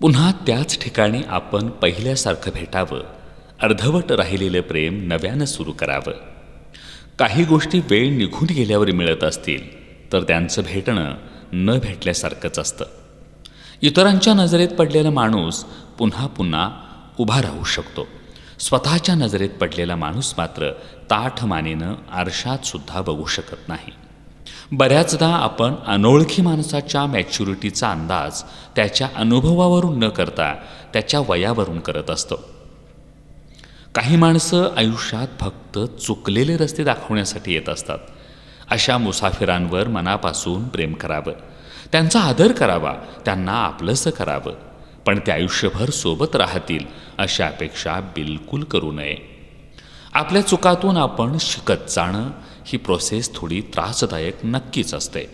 पुन्हा त्याच ठिकाणी आपण पहिल्यासारखं भेटावं अर्धवट राहिलेलं प्रेम नव्यानं सुरू करावं. काही गोष्टी वेळ निघून गेल्यावर मिळत असतील तर त्यांचं भेटणं न भेटल्यासारखंच असतं. इतरांच्या नजरेत पडलेला माणूस पुन्हा पुन्हा उभा राहू शकतो. स्वतःच्या नजरेत पडलेला माणूस मात्र ताठ मानेनं आरशात सुद्धा बघू शकत नाही. बऱ्याचदा आपण अनोळखी माणसाच्या मॅच्युरिटीचा अंदाज त्याच्या अनुभवावरून न करता त्याच्या वयावरून करत असतो. काही माणसं आयुष्यात फक्त चुकलेले रस्ते दाखवण्यासाठी येत असतात. अशा मुसाफिरांवर मनापासून प्रेम करावं. त्यांचा आदर करावा. त्यांना आपलंसं करावं. पण ते आयुष्यभर सोबत राहतील अशा अपेक्षा बिलकुल करू नये. आपल्या चुकातून आपण शिकत जाणं ही प्रोसेस थोडी त्रासदायक नक्कीच असते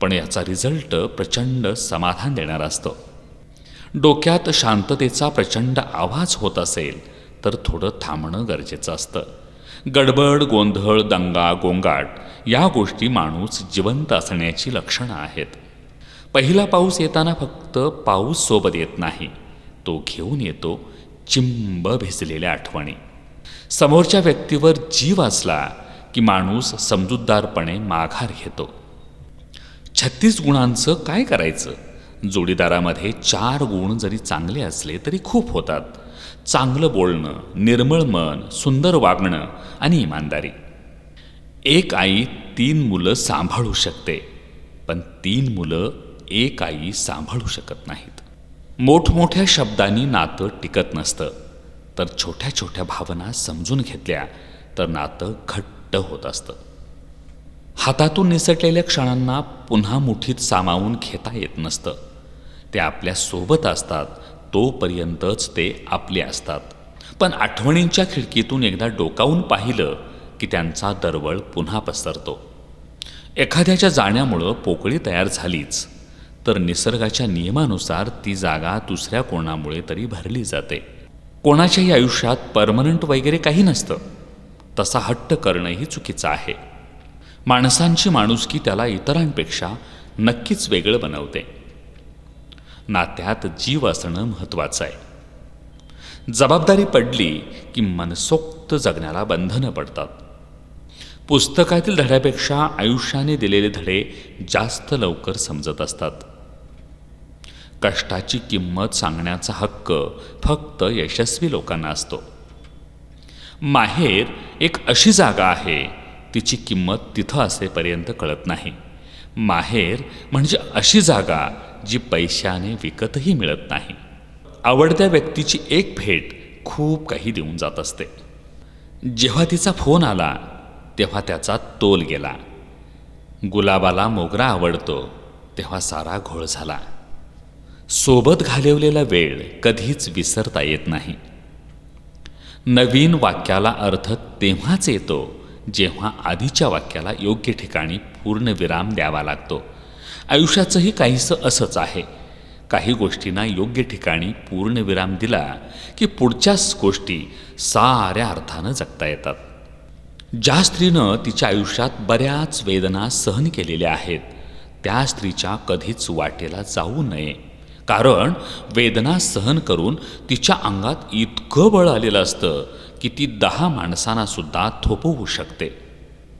पण याचा रिझल्ट प्रचंड समाधान देणारा असतो. डोक्यात शांततेचा प्रचंड आवाज होत असेल तर थोडं थांबणं गरजेचं असतं. गडबड गोंधळ दंगा गोंगाट या गोष्टी माणूस जिवंत असण्याची लक्षणं आहेत. पहिला पाऊस येताना फक्त पाऊस सोबत येत नाही तो घेऊन येतो चिंब भिजलेल्या आठवणी. समोरच्या व्यक्तीवर जीव असला की माणूस समजूतदारपणे माघार घेतो. छत्तीस गुणांचं काय करायचं? जोडीदारामध्ये चार गुण जरी चांगले असले तरी खूप होतात. चांगलं बोलणं निर्मळ मन सुंदर वागणं आणि इमानदारी. एक आई तीन मुलं सांभाळू शकते पण तीन मुलं एक आई सांभाळू शकत नाहीत. मोठमोठ्या शब्दांनी नातं टिकत नसतं. तर छोट्या छोट्या भावना समजून घेतल्या तर नातं घट्ट घट्ट होत असतं. हातातून निसटलेल्या क्षणांना पुन्हा मुठीत सामावून घेता येत नसतं. ते आपल्यासोबत असतात तोपर्यंतच ते आपले असतात. पण आठवणींच्या खिडकीतून एकदा डोकावून पाहिलं की त्यांचा दरवळ पुन्हा पसरतो. एखाद्याच्या जाण्यामुळं पोकळी तयार झालीच तर निसर्गाच्या नियमानुसार ती जागा दुसऱ्या कोणामुळे तरी भरली जाते. कोणाच्याही आयुष्यात परमनंट वगैरे काही नसतं. तसा हट्ट करणंही चुकीचं आहे. माणसांची माणुसकी त्याला इतरांपेक्षा नक्कीच वेगळं बनवते. नात्यात जीव असणं महत्त्वाचं आहे. जबाबदारी पडली की मनसोक्त जगण्याला बंधनं पडतात. पुस्तकातील धड्यापेक्षा आयुष्याने दिलेले धडे जास्त लवकर समजत असतात. कष्टाची किंमत सांगण्याचा हक्क फक्त यशस्वी लोकांना असतो. माहेर एक अशी जागा आहे तिची किंमत तिथं असेपर्यंत कळत नाही. माहेर म्हणजे अशी जागा जी पैशाने विकतही मिळत नाही. आवडत्या व्यक्तीची एक भेट खूप काही देऊन जात असते. जेव्हा तिचा फोन आला तेव्हा त्याचा तोल गेला. गुलाबाला मोगरा आवडतो तेव्हा सारा घोळ झाला. सोबत घालवलेला वेळ कधीच विसरता येत नाही. नवीन वाक्याला अर्थ तेव्हाच येतो जेव्हा आधीच्या वाक्याला योग्य ठिकाणी पूर्ण विराम द्यावा लागतो. आयुष्याचंही काहीसं असंच आहे. काही गोष्टींना योग्य ठिकाणी पूर्ण विराम दिला की पुढच्याच गोष्टी साऱ्या अर्थानं जगता येतात. ज्या स्त्रीनं तिच्या आयुष्यात बऱ्याच वेदना सहन केलेल्या आहेत त्या स्त्रीच्या कधीच वाटेला जाऊ नये. कारण वेदना सहन करून तिच्या अंगात इतकं बळ आलेलं असतं की ती दहा माणसांनासुद्धा थोपवू शकते.